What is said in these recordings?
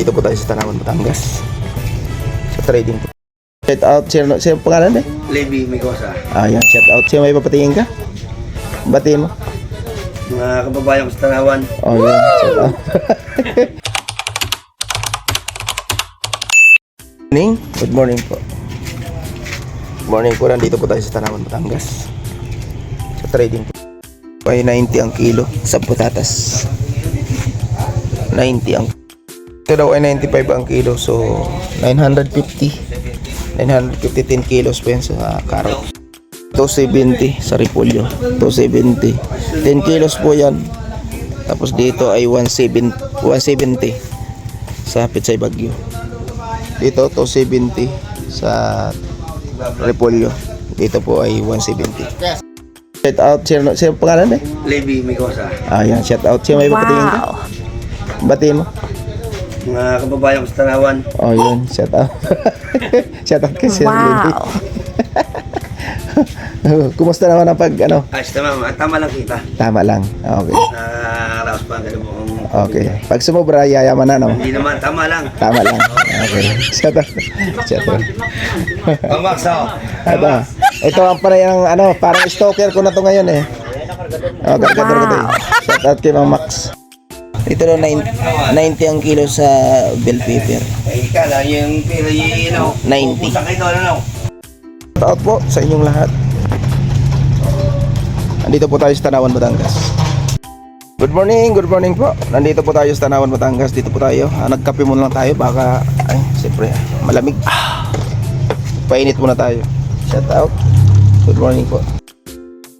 Dito po tayo sa Tanawan, Batangas. Sa trading po. Shout out, sino ang pangalan eh? Levi Migosa. Ayan, shout out. Sino may papatingin ka? Batiin mo. Mga kababayan ko sa Tanawan. Oh, yun. Shout out. morning. Good morning po. Morning po. Nandito po tayo sa Tanawan, Batangas. Sa trading po. Ay 90 ang kilo sa patatas. 90 ang ito daw ay 95 ang kilo so 950 950 10 kilos po yan sa carrot. 270 sa repolyo. 270 10 kilos po yan. Tapos dito ay 170 170 sa Pitsay Bagyo dito 270 sa repolyo. Dito po ay 170 shout out sino ang pangalan eh? Levi Migosa. ayan shout out sino may papatingin ka? batiin mo Mga kababayan ko sa Tanawan. Oh, yun. Shout out. shout out kay Sir Lindy. Kumusta naman ang pag, ano? Ayos naman, mga tama lang kita. Tama lang. Okay. Nakaraos pa ang ganun mo. Okay. Pag sumobra, yayaman na, no? Hindi naman, tama lang. Tama lang. Okay. Shout out. Shout out. Pamaksaw. Ito. Ito ang para yung, ano, parang stalker ko na to ngayon, eh. Oh, gargador ko eh. Shout out kay Mang Max. Ito daw, 90 ang kilo sa bell pepper. Eh, lang, yung pila ano, 90. pupunta kayo doon, ano? Shout out po sa inyong lahat. Nandito po tayo sa Tanawan, Batangas. Good morning, good morning po. Nandito po tayo sa Tanawan, Batangas. Dito po tayo. Ah, nagkape muna lang tayo baka, ay, siyempre, malamig. Ah, painit muna tayo. Shout out. Good morning po.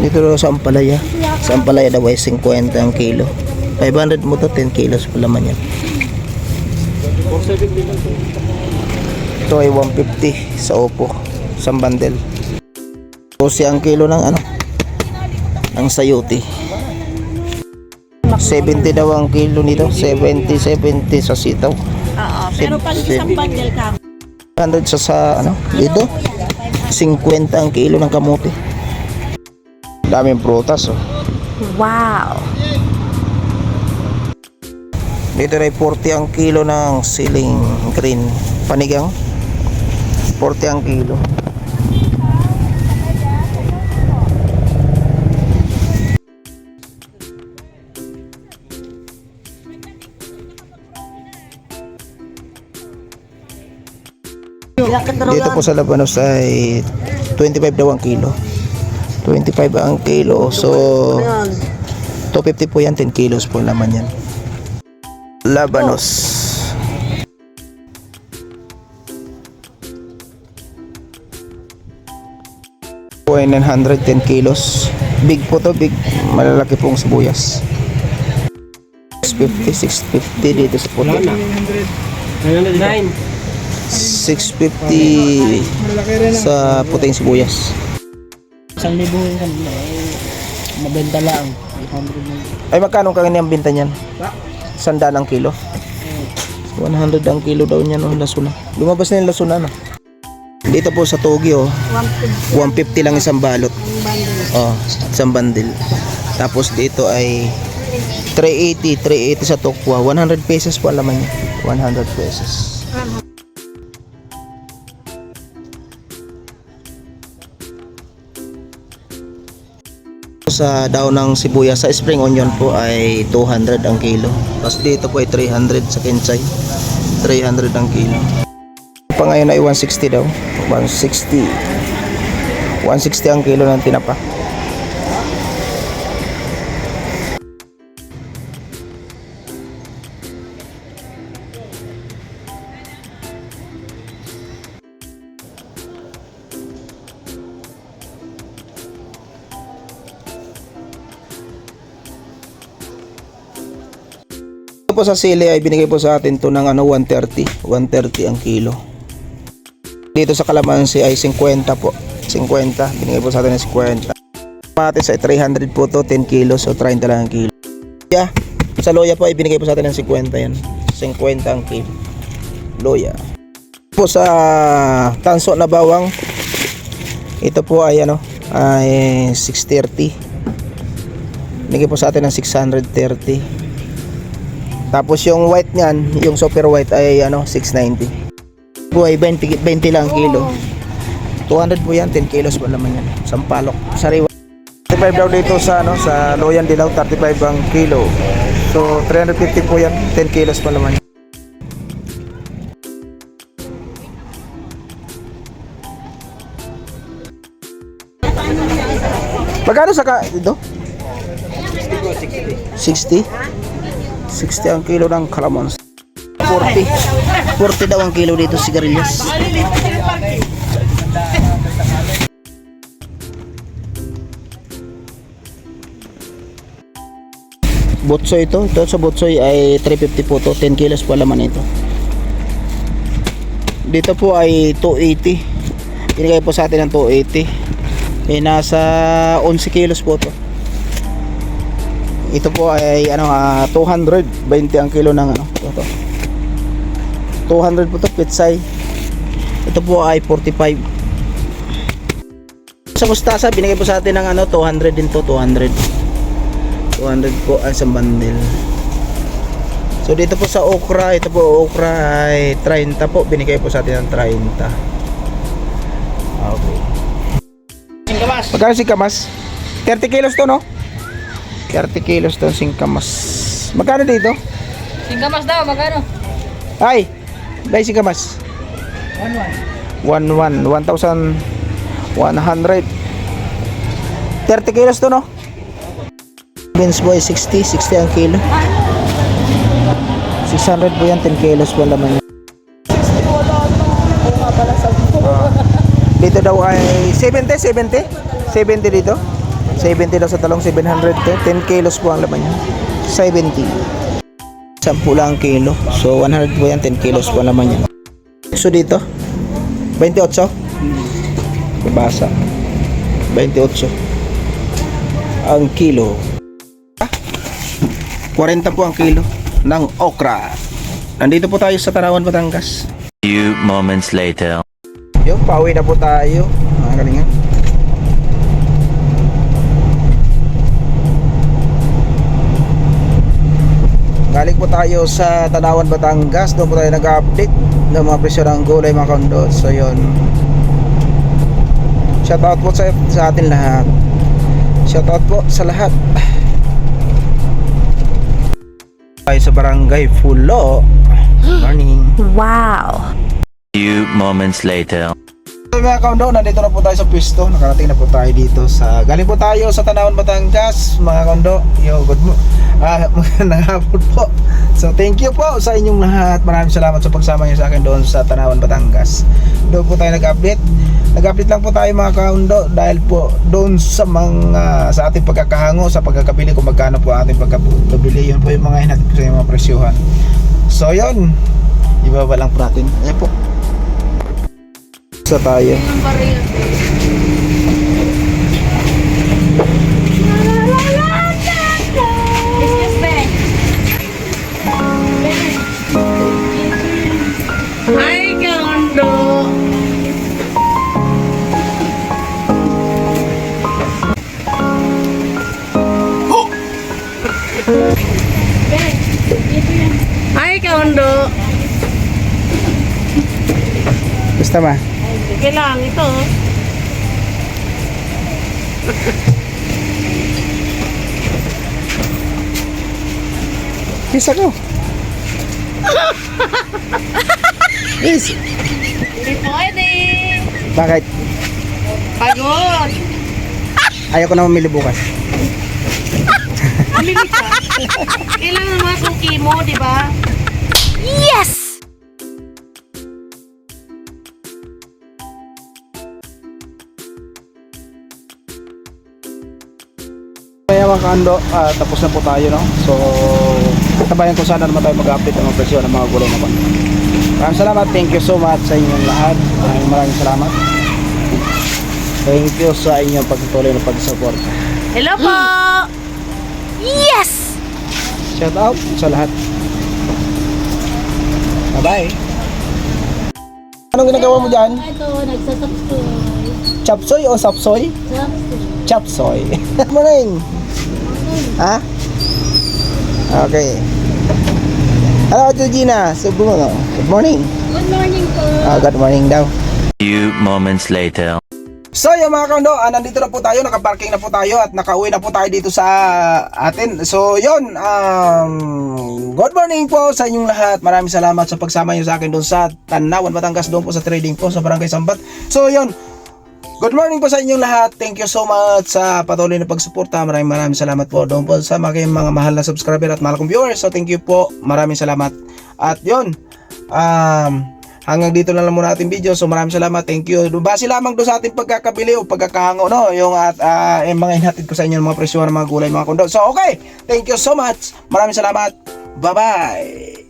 Dito sa Ampalaya. Sa Ampalaya daw ay 50 ang kilo. 500 mo to, 10 kilos pa laman yan. Ito ay 150 sa Oppo. Isang bundle. 12 ang kilo ng ano? Ng sayote. 70 daw ang kilo nito. 70, 70 sa sitaw. Oo, pero pag isang bundle ka, 100 sa sa ano? Dito. 50 ang kilo ng kamote. Daming prutas oh. wow. Dito rin 40 ang kilo ng siling green. Panigang. 40 ang kilo. Dito po sa Labanos ay 25 daw ang kilo. 25 ang kilo. So 250 po yan, 10 kilos po naman yan. Labanos. Po ay 910 kilos. Big po to, big. Malalaki pong sibuyas. 650, 650 dito sa puti. 650 sa puting sibuyas. Isang libo yung kanina eh, mabenta lang. 800 lang. Ay magkano ka ang binta niyan? Sanda ng kilo. 100 ang kilo daw niyan oh, lasuna. Lumabas na yung lasuna no. Dito po sa Togi oh, 150 lang isang balot. Oh, isang bundle. Tapos dito ay 380, 380 sa Tokwa. 100 pesos po alam niya. 100 pesos. Sa daw ng sibuyas sa spring onion po ay 200 ang kilo. Tapos dito po ay 300 sa kinsay. 300 ang kilo. Pa ngayon ay 160 daw. 160. 160 ang kilo ng tinapa. Po sa sili ay binigay po sa atin to ng ano 130. 130 ang kilo. Dito sa kalamansi ay 50 po. 50. Binigay po sa atin ng 50. Kamatis ay 300 po to. 10 kilos o 30 lang ang kilo. Yeah. Sa loya po ay binigay po sa atin ng 50 yan. 50 ang kilo. Loya. Po sa tanso na bawang ito po ay ano ay 630. Binigay po sa atin ng 630. Tapos yung white niyan, yung super white ay ano, 690. Po ay 20, 20 lang kilo. 200 po yan, 10 kilos po naman yan. Sampalok, sariwa. 35 daw dito sa ano sa Loyan Dilaw 35 ang kilo. So 350 po yan, 10 kilos pa naman. Magkano sa ka dito? 60. 60 ang kilo ng kalamons. 40. 40 daw ang kilo dito sigarilyas. Botsoy ito. Ito sa Botsoy ay 350 po to. 10 kilos po laman ito. Dito po ay 280. Binigay po sa atin ng 280. Eh nasa 11 kilos po to. Ito po ay ano ah, 220 ang kilo ng ano ito. 200 po to pitsay. Ito po ay 45. Sa mustasa binigay po sa atin ng ano 200 din to 200. 200 po ang isang bundle. So dito po sa okra, ito po okra ay 30 po, binigay po sa atin ng 30. Okay. Singkamas. Magkano singkamas? 30 kilos to no? 30 kilos to singkamas. Magkano dito? Singkamas daw, magkano? Ay, dahil singkamas. 11 1,100 30 kilos to no? Beans boy 60 60 ang kilo 600 po yan 10 kilos po laman yan Ah. dito daw ay 70 70 70 dito 70 daw sa talong 700 to 10 kilos po ang laman yan 70 10 lang ang kilo. So 100 po yan 10 kilos po ang laman yan so dito? 28 Babasa 28 ang kilo. 40 po ang kilo ng okra. Nandito po tayo sa Tarawan, Batangas. Few moments later. yung pauwi na po tayo. Mga kalingan Galing po tayo sa Tanawan, Batangas. Doon po tayo nag-update ng mga presyo ng gulay mga kondo. So yun. Shoutout po sa, sa atin lahat. Shoutout po sa lahat. Tayo sa barangay Fulo. Morning. Wow. Few moments later. Mga kondo, nandito na po tayo sa pwesto. Nakarating na po tayo dito sa... Galing po tayo sa Tanawan, Batangas. Mga kondo, yo, good mo. Ah, magandang hapon po. So thank you po sa inyong lahat. Maraming salamat sa pagsama niyo sa akin doon sa Tanawan, Batangas. Doon po tayo nag-update. Nag-update lang po tayo mga kaundo dahil po doon sa mga sa ating pagkakahango sa pagkakabili kung magkano po ating pagkakabili yun po yung mga hinatid ko sa mga presyuhan so yun ibaba lang po natin ayan po sa tayo Excuse me. Ay, kaundo. Ay, kaundo. Basta ba? Kailangan ito. Kiss ako. Kiss. Hindi pwede. Bakit? Pagod. Ayaw ko na mamili bukas. Mamili ka. Kailangan mga suki mo, di ba? Yes! Mga kando, ah, tapos na po tayo no. So, tabayan ko sana naman tayo mag-update ng mga presyo ng mga gulong naman. Maraming salamat. Thank you so much sa inyong lahat. Maraming maraming salamat. Thank you sa inyong pagtutuloy ng pag-support. Hello po! Yes! Shout out sa lahat. Bye-bye. Anong ginagawa mo dyan? Ito, nagsasubscribe. Chapsoy o sapsoy? Chapsoy. Morning. Ha? Okay. Ate Gina. So, good morning. Good morning po. Ah, good morning daw. Few moments later. So yung mga kaundo, ah, nandito na po tayo, nakaparking na po tayo at nakauwi na po tayo dito sa atin. So yun, um, good morning po sa inyong lahat. Maraming salamat sa pagsama niyo sa akin doon sa Tanawan, Batangas, doon po sa trading po sa Barangay Sambat. So yun, Good morning po sa inyong lahat. Thank you so much sa patuloy na pagsuporta. Maraming maraming salamat po doon po sa mga mga mahal na subscriber at mahal kong viewers. So thank you po. Maraming salamat. At yun, um, hanggang dito na lang muna ating video. So maraming salamat. Thank you. Base lamang doon sa ating pagkakabili o pagkakahango no, yung at ah, yung mga inhatid ko sa inyo ng mga presyo ng mga gulay, mga kondo. So okay. Thank you so much. Maraming salamat. Bye-bye.